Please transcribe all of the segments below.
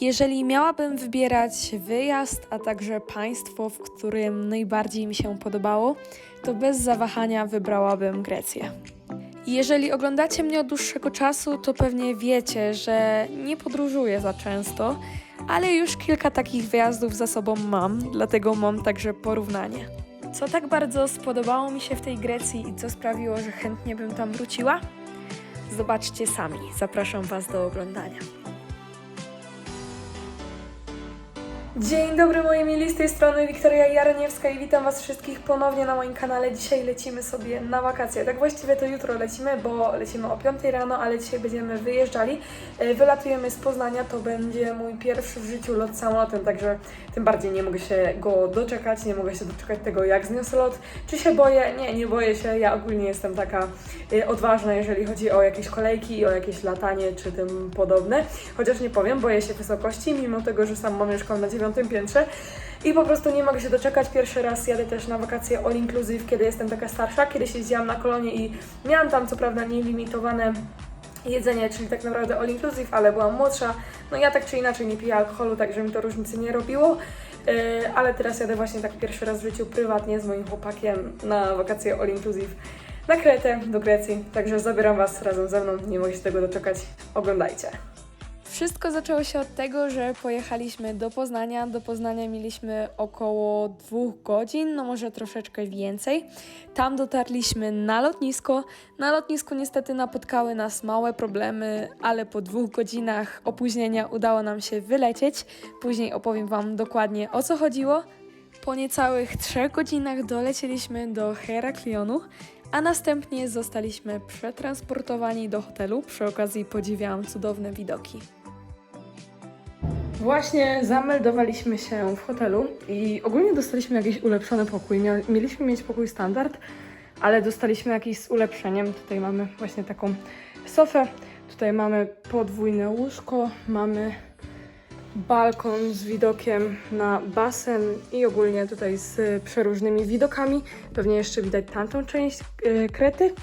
Jeżeli miałabym wybierać wyjazd, a także państwo, w którym najbardziej mi się podobało, to bez zawahania wybrałabym Grecję. Jeżeli oglądacie mnie od dłuższego czasu, to pewnie wiecie, że nie podróżuję za często, ale już kilka takich wyjazdów za sobą mam, dlatego mam także porównanie. Co tak bardzo spodobało mi się w tej Grecji i co sprawiło, że chętnie bym tam wróciła? Zobaczcie sami. Zapraszam Was do oglądania. Dzień dobry moi mili, z tej strony Wiktoria Jaroniewska i witam Was wszystkich ponownie na moim kanale. Dzisiaj lecimy sobie na wakacje. Tak właściwie to jutro lecimy, bo lecimy o 5 rano, ale dzisiaj będziemy wyjeżdżali. E, Wylatujemy z Poznania, to będzie mój pierwszy w życiu lot samolotem, także tym bardziej nie mogę się go doczekać, nie mogę się doczekać tego jak zniosę lot. Czy się boję? Nie, nie boję się. Ja ogólnie jestem taka e, odważna, jeżeli chodzi o jakieś kolejki, o jakieś latanie czy tym podobne. Chociaż nie powiem, boję się wysokości, mimo tego, że sam mam mieszkam na dziewiątym piętrze i po prostu nie mogę się doczekać. Pierwszy raz jadę też na wakacje all inclusive, kiedy jestem taka starsza. Kiedyś jeździłam na kolonie i miałam tam co prawda nielimitowane jedzenie, czyli tak naprawdę all inclusive, ale byłam młodsza. No ja tak czy inaczej nie piję alkoholu, także mi to różnicy nie robiło. Yy, ale teraz jadę właśnie tak pierwszy raz w życiu prywatnie z moim chłopakiem na wakacje all inclusive na Kretę, do Grecji. Także zabieram Was razem ze mną, nie mogę się tego doczekać. Oglądajcie. Wszystko zaczęło się od tego, że pojechaliśmy do Poznania. Do Poznania mieliśmy około dwóch godzin, no może troszeczkę więcej. Tam dotarliśmy na lotnisko. Na lotnisku niestety napotkały nas małe problemy, ale po dwóch godzinach opóźnienia udało nam się wylecieć. Później opowiem Wam dokładnie o co chodziło. Po niecałych trzech godzinach dolecieliśmy do Heraklionu, a następnie zostaliśmy przetransportowani do hotelu. Przy okazji podziwiałam cudowne widoki. Właśnie zameldowaliśmy się w hotelu i ogólnie dostaliśmy jakiś ulepszony pokój. Mieliśmy mieć pokój standard, ale dostaliśmy jakiś z ulepszeniem. Tutaj mamy właśnie taką sofę, tutaj mamy podwójne łóżko, mamy balkon z widokiem na basen i ogólnie tutaj z przeróżnymi widokami. Pewnie jeszcze widać tamtą część e, Krety.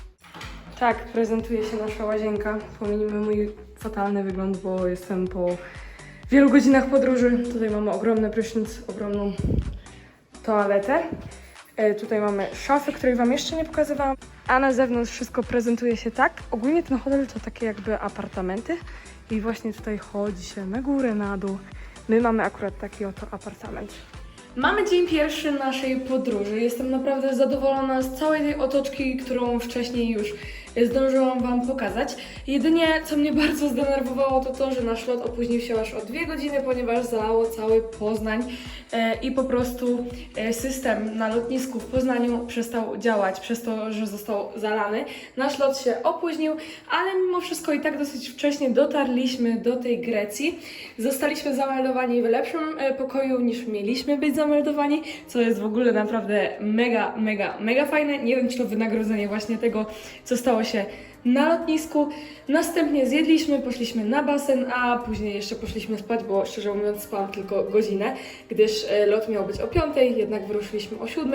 Tak, prezentuje się nasza łazienka. Pominimy mój fatalny wygląd, bo jestem po wielu godzinach podróży. Tutaj mamy ogromny prysznic, ogromną toaletę. E, tutaj mamy szafę, której Wam jeszcze nie pokazywałam. A na zewnątrz wszystko prezentuje się tak. Ogólnie ten hotel to takie jakby apartamenty. I właśnie tutaj chodzi się na górę, na dół. My mamy akurat taki oto apartament. Mamy dzień pierwszy naszej podróży. Jestem naprawdę zadowolona z całej tej otoczki, którą wcześniej już zdążyłam Wam pokazać. Jedynie, co mnie bardzo zdenerwowało, to to, że nasz lot opóźnił się aż o dwie godziny, ponieważ zalało cały Poznań e, i po prostu e, system na lotnisku w Poznaniu przestał działać przez to, że został zalany. Nasz lot się opóźnił, ale mimo wszystko i tak dosyć wcześnie dotarliśmy do tej Grecji. Zostaliśmy zameldowani w lepszym e, pokoju niż mieliśmy być zameldowani, co jest w ogóle naprawdę mega, mega, mega fajne. Nie wiem, czy to wynagrodzenie właśnie tego, co stało się na lotnisku. Następnie zjedliśmy, poszliśmy na basen, a później jeszcze poszliśmy spać, bo szczerze mówiąc spałam tylko godzinę, gdyż e, lot miał być o 5, jednak wyruszyliśmy o 7.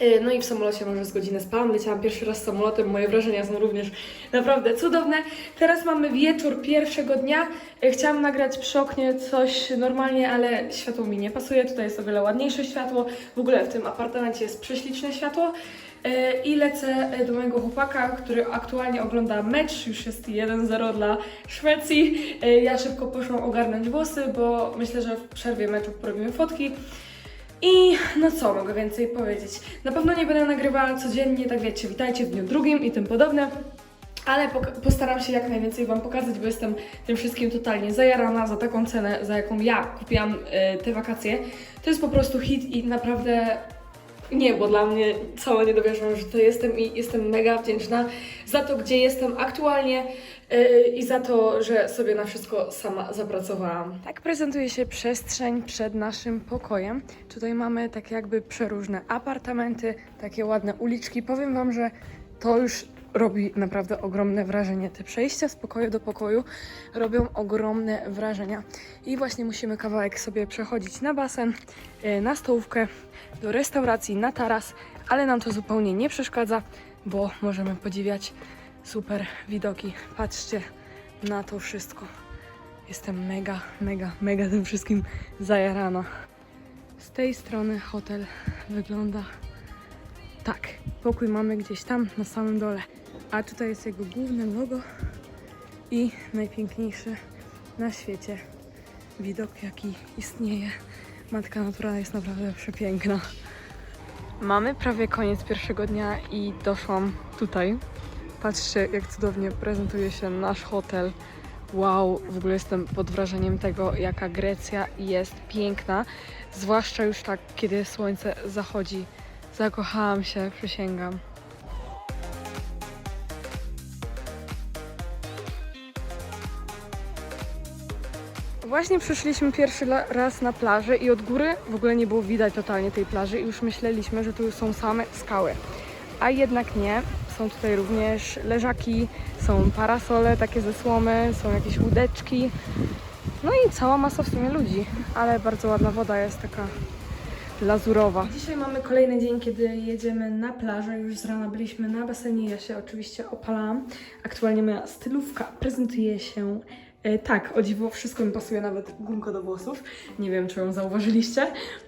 E, No i w samolocie może z godzinę spałam, leciałam pierwszy raz samolotem, moje wrażenia są również naprawdę cudowne. Teraz mamy wieczór pierwszego dnia. E, Chciałam nagrać przy oknie coś normalnie, ale światło mi nie pasuje. Tutaj jest o wiele ładniejsze światło. W ogóle w tym apartamencie jest prześliczne światło. E, I lecę e, do mojego chłopaka, który aktualnie ogląda mecz. Już jest 1-0 dla Szwecji. E, Ja szybko poszłam ogarnąć włosy, bo myślę, że w przerwie meczu porobimy fotki. I no co mogę więcej powiedzieć? Na pewno nie będę nagrywała codziennie, tak wiecie, witajcie w dniu drugim i tym podobne. Ale postaram się jak najwięcej Wam pokazać, bo jestem tym wszystkim totalnie zajarana za taką cenę, za jaką ja kupiłam e, te wakacje. To jest po prostu hit i naprawdę nie, bo dla mnie sama nie dowierzam, że to jestem i jestem mega wdzięczna za to, gdzie jestem aktualnie yy, i za to, że sobie na wszystko sama zapracowałam. Tak prezentuje się przestrzeń przed naszym pokojem. Tutaj mamy tak jakby przeróżne apartamenty, takie ładne uliczki. Powiem Wam, że to już robi naprawdę ogromne wrażenie. Te przejścia z pokoju do pokoju robią ogromne wrażenia. I właśnie musimy kawałek sobie przechodzić na basen, yy, na stołówkę, do restauracji, na taras, ale nam to zupełnie nie przeszkadza, bo możemy podziwiać super widoki. Patrzcie na to wszystko. Jestem mega, mega, mega tym wszystkim zajarana. Z tej strony hotel wygląda tak. Pokój mamy gdzieś tam na samym dole. A tutaj jest jego główne logo i najpiękniejszy na świecie widok, jaki istnieje. Matka natura jest naprawdę przepiękna. Mamy prawie koniec pierwszego dnia i doszłam tutaj. Patrzcie, jak cudownie prezentuje się nasz hotel. Wow, w ogóle jestem pod wrażeniem tego, jaka Grecja jest piękna. Zwłaszcza już tak, kiedy słońce zachodzi. Zakochałam się, przysięgam. Właśnie przyszliśmy pierwszy raz na plażę i od góry w ogóle nie było widać totalnie tej plaży i już myśleliśmy, że tu są same skały. A jednak nie. Są tutaj również leżaki, są parasole takie ze słomy, są jakieś łódeczki. No i cała masa w sumie ludzi, ale bardzo ładna woda jest taka lazurowa. Dzisiaj mamy kolejny dzień, kiedy jedziemy na plażę. Już z rana byliśmy na basenie, ja się oczywiście opalałam. Aktualnie moja stylówka prezentuje się e, tak, o dziwo, wszystko mi pasuje, nawet gumko do włosów. Nie wiem, czy ją zauważyliście.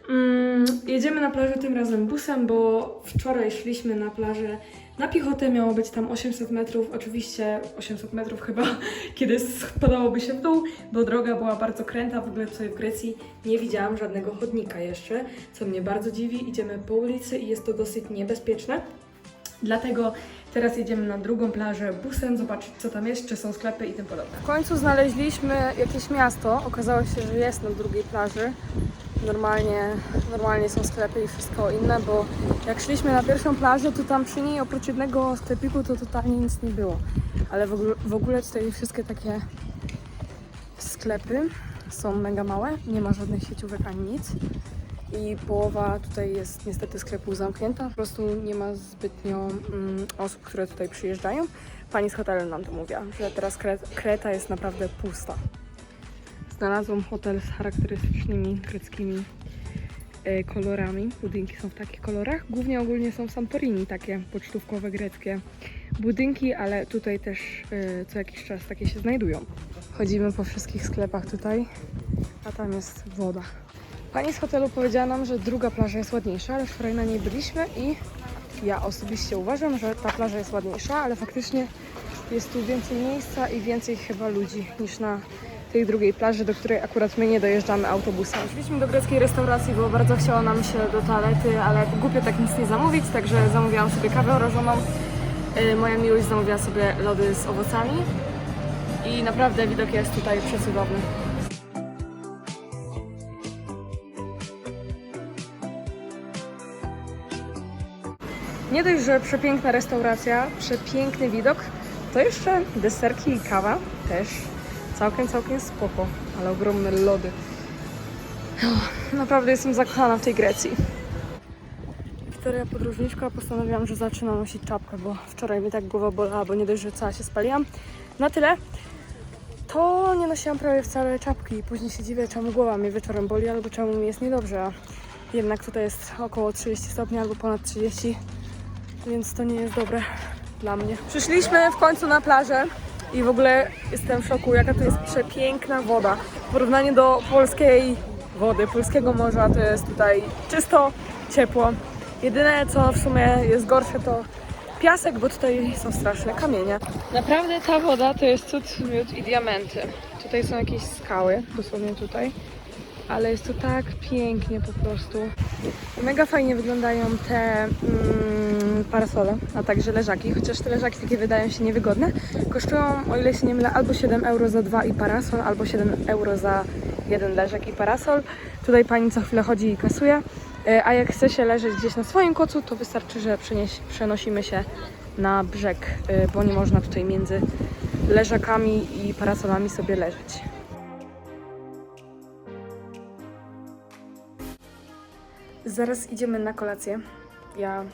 Mm, jedziemy na plażę tym razem busem, bo wczoraj szliśmy na plażę na piechotę, miało być tam 800 metrów, oczywiście 800 metrów chyba, kiedy spadałoby się w dół, bo droga była bardzo kręta, w ogóle tutaj w Grecji nie widziałam żadnego chodnika jeszcze, co mnie bardzo dziwi. Idziemy po ulicy i jest to dosyć niebezpieczne. Dlatego teraz jedziemy na drugą plażę busem, zobaczyć co tam jest, czy są sklepy i tym podobne. W końcu znaleźliśmy jakieś miasto. Okazało się, że jest na drugiej plaży. Normalnie, normalnie są sklepy i wszystko inne, bo jak szliśmy na pierwszą plażę, to tam przy niej oprócz jednego sklepiku to totalnie nic nie było. Ale w ogóle, w ogóle tutaj wszystkie takie sklepy są mega małe, nie ma żadnych sieciówek ani nic i połowa tutaj jest niestety sklepów zamknięta. Po prostu nie ma zbytnio mm, osób, które tutaj przyjeżdżają. Pani z hotelu nam to mówiła, że teraz Kre- Kreta jest naprawdę pusta. Znalazłam hotel z charakterystycznymi greckimi e, kolorami. Budynki są w takich kolorach. Głównie ogólnie są Santorini takie pocztówkowe greckie budynki, ale tutaj też e, co jakiś czas takie się znajdują. Chodzimy po wszystkich sklepach tutaj, a tam jest woda. Pani z hotelu powiedziała nam, że druga plaża jest ładniejsza, ale wczoraj na niej byliśmy i ja osobiście uważam, że ta plaża jest ładniejsza, ale faktycznie jest tu więcej miejsca i więcej chyba ludzi niż na tej drugiej plaży, do której akurat my nie dojeżdżamy autobusem. Szliśmy do greckiej restauracji, bo bardzo chciało nam się do toalety, ale głupio tak nic nie zamówić, także zamówiłam sobie kawę mrożoną. Y, Moja miłość zamówiła sobie lody z owocami i naprawdę widok jest tutaj przecudowny. Nie dość, że przepiękna restauracja, przepiękny widok, to jeszcze deserki i kawa też całkiem, całkiem spoko, ale ogromne lody. Naprawdę jestem zakochana w tej Grecji. Wiktoria podróżniczka postanowiłam, że zaczynam nosić czapkę, bo wczoraj mi tak głowa bolała, bo nie dość, że cała się spaliłam. Na tyle, to nie nosiłam prawie wcale czapki i później się dziwię, czemu głowa mnie wieczorem boli, albo czemu mi jest niedobrze, jednak tutaj jest około 30 stopni albo ponad 30 więc to nie jest dobre dla mnie. Przyszliśmy w końcu na plażę i w ogóle jestem w szoku, jaka to jest przepiękna woda. W porównaniu do polskiej wody, polskiego morza, to jest tutaj czysto, ciepło. Jedyne co w sumie jest gorsze to piasek, bo tutaj są straszne kamienie. Naprawdę ta woda to jest cud, miód i diamenty. Tutaj są jakieś skały, dosłownie tutaj ale jest to tak pięknie po prostu. Mega fajnie wyglądają te mm, parasole, a także leżaki, chociaż te leżaki takie wydają się niewygodne. Kosztują, o ile się nie mylę, albo 7 euro za dwa i parasol, albo 7 euro za jeden leżak i parasol. Tutaj pani co chwilę chodzi i kasuje. E, A jak chce się leżeć gdzieś na swoim kocu, to wystarczy, że przenieś, przenosimy się na brzeg, e, bo nie można tutaj między leżakami i parasolami sobie leżeć. Zaraz idziemy na kolację. Ja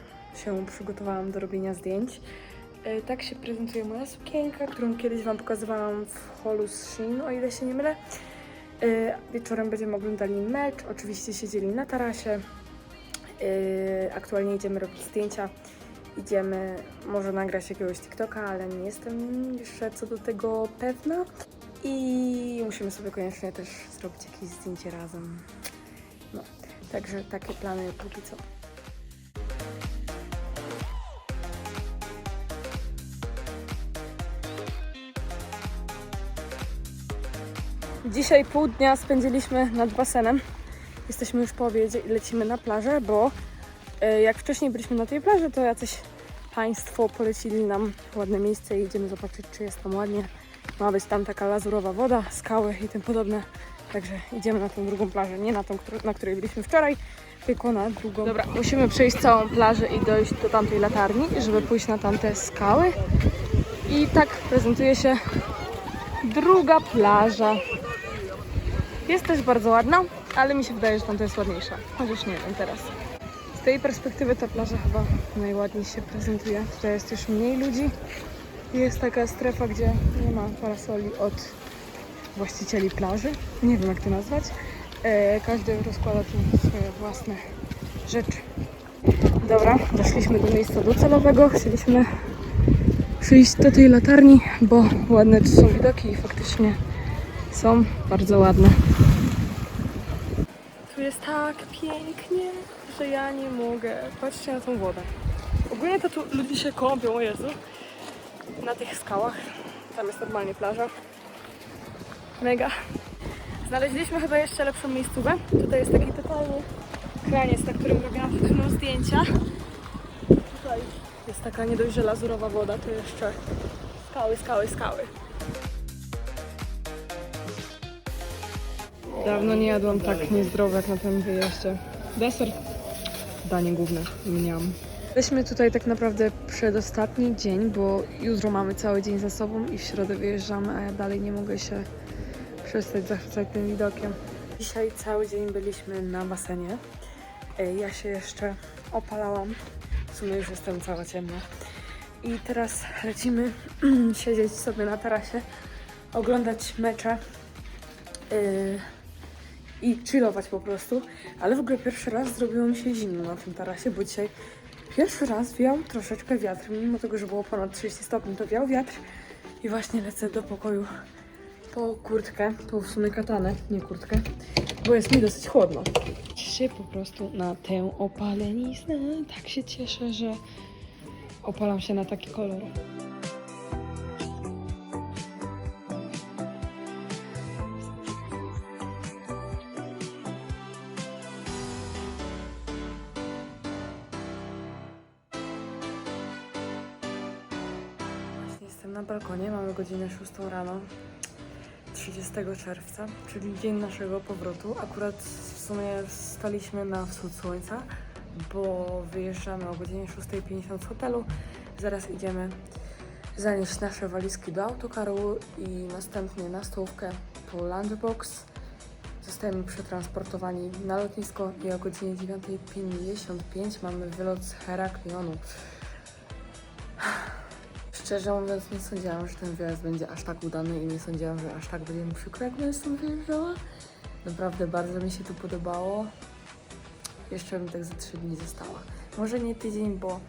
się przygotowałam do robienia zdjęć. E, Tak się prezentuje moja sukienka, którą kiedyś Wam pokazywałam w holu z o ile się nie mylę. E, Wieczorem będziemy oglądali mecz, oczywiście siedzieli na tarasie. E, Aktualnie idziemy robić zdjęcia. Idziemy może nagrać jakiegoś TikToka, ale nie jestem jeszcze co do tego pewna. i musimy sobie koniecznie też zrobić jakieś zdjęcie razem. No, także takie plany póki co. Dzisiaj pół dnia spędziliśmy nad basenem. Jesteśmy już po obiedzie i lecimy na plażę, bo e, jak wcześniej byliśmy na tej plaży, to jacyś Państwo polecili nam ładne miejsce i idziemy zobaczyć, czy jest tam ładnie. Ma być tam taka lazurowa woda, skały i tym podobne. Także idziemy na tą drugą plażę, nie na tą, na której byliśmy wczoraj, tylko na drugą. Dobra, musimy przejść całą plażę i dojść do tamtej latarni, żeby pójść na tamte skały. I tak prezentuje się druga plaża. Jest też bardzo ładna, ale mi się wydaje, że tamta jest ładniejsza. Chociaż nie wiem teraz. Z tej perspektywy ta plaża chyba najładniej się prezentuje. Tutaj jest już mniej ludzi. Jest taka strefa, gdzie nie ma parasoli od właścicieli plaży. Nie wiem jak to nazwać. E, każdy rozkłada tu swoje własne rzeczy. Dobra, doszliśmy do miejsca docelowego. Chcieliśmy przyjść do tej latarni, bo ładne tu są widoki i faktycznie są bardzo ładne. Tu jest tak pięknie, że ja nie mogę. Patrzcie na tą wodę. Ogólnie to tu ludzie się kąpią, o Jezu, na tych skałach. Tam jest normalnie plaża. Mega. Znaleźliśmy chyba jeszcze lepszą miejscówę. Tutaj jest taki totalny kraniec, na którym robiłam chwilą zdjęcia. Tutaj jest taka nie dość, że lazurowa woda, to jeszcze skały, skały, skały. Dawno nie jadłam tak niezdrowo jak na tym wyjeździe. Deser. Danie główne. Mniam. Jesteśmy tutaj tak naprawdę przedostatni dzień, bo jutro mamy cały dzień za sobą i w środę wyjeżdżamy, a ja dalej nie mogę się przestać zachwycać tym widokiem. Dzisiaj cały dzień byliśmy na basenie. E, Ja się jeszcze opalałam. W sumie już jestem cała ciemna. I teraz lecimy siedzieć sobie na tarasie, oglądać mecze yy, i chillować po prostu. Ale w ogóle pierwszy raz zrobiło mi się zimno na tym tarasie, bo dzisiaj pierwszy raz wiał troszeczkę wiatr. Mimo tego, że było ponad 30 stopni, to wiał wiatr. I właśnie lecę do pokoju po kurtkę, po w sumie katanę, nie kurtkę, bo jest mi dosyć chłodno. Się po prostu na tę opaleniznę. Tak się cieszę, że opalam się na taki kolor. Mamy godzinę 6 rano. 30 czerwca, czyli dzień naszego powrotu. Akurat w sumie staliśmy na wschód słońca, bo wyjeżdżamy o godzinie 6.50 z hotelu. Zaraz idziemy zanieść nasze walizki do autokaru i następnie na stołówkę po lunchbox. Zostajemy przetransportowani na lotnisko i o godzinie 9.55 mamy wylot z Heraklionu. Szczerze mówiąc, nie sądziłam, że ten wyjazd będzie aż tak udany i nie sądziłam, że aż tak będzie mi przykro, jak będę stąd wyjeżdżała. Naprawdę bardzo mi się tu podobało. Jeszcze bym tak za trzy dni została. Może nie tydzień, bo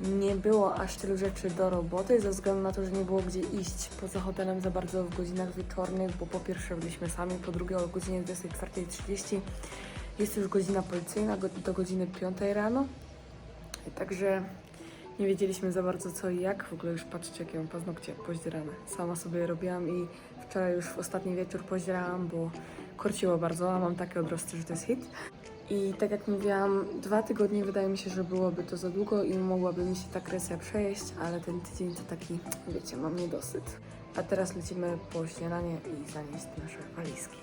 nie było aż tylu rzeczy do roboty, ze względu na to, że nie było gdzie iść poza hotelem za bardzo w godzinach wieczornych, bo po pierwsze byliśmy sami, po drugie o godzinie 24.30 jest już godzina policyjna do godziny 5 rano. Także nie wiedzieliśmy za bardzo co i jak. W ogóle już patrzcie, jakie mam paznokcie pozdzierane. Sama sobie robiłam i wczoraj już w ostatni wieczór pozdzierałam, bo korciło bardzo, a mam takie odrosty, że to jest hit. I tak jak mówiłam, dwa tygodnie wydaje mi się, że byłoby to za długo i mogłaby mi się ta kresja przejeść, ale ten tydzień to taki, wiecie, mam niedosyt. A teraz lecimy po śniadanie i zanieść nasze walizki.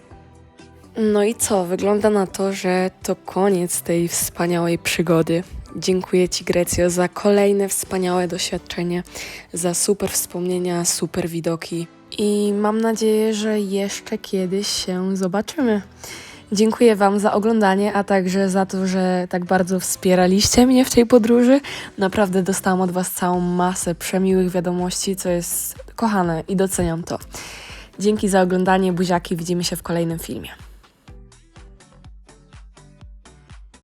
No i co? Wygląda na to, że to koniec tej wspaniałej przygody. Dziękuję Ci, Grecjo, za kolejne wspaniałe doświadczenie, za super wspomnienia, super widoki i mam nadzieję, że jeszcze kiedyś się zobaczymy. Dziękuję Wam za oglądanie, a także za to, że tak bardzo wspieraliście mnie w tej podróży. Naprawdę dostałam od Was całą masę przemiłych wiadomości, co jest kochane i doceniam to. Dzięki za oglądanie, buziaki, widzimy się w kolejnym filmie.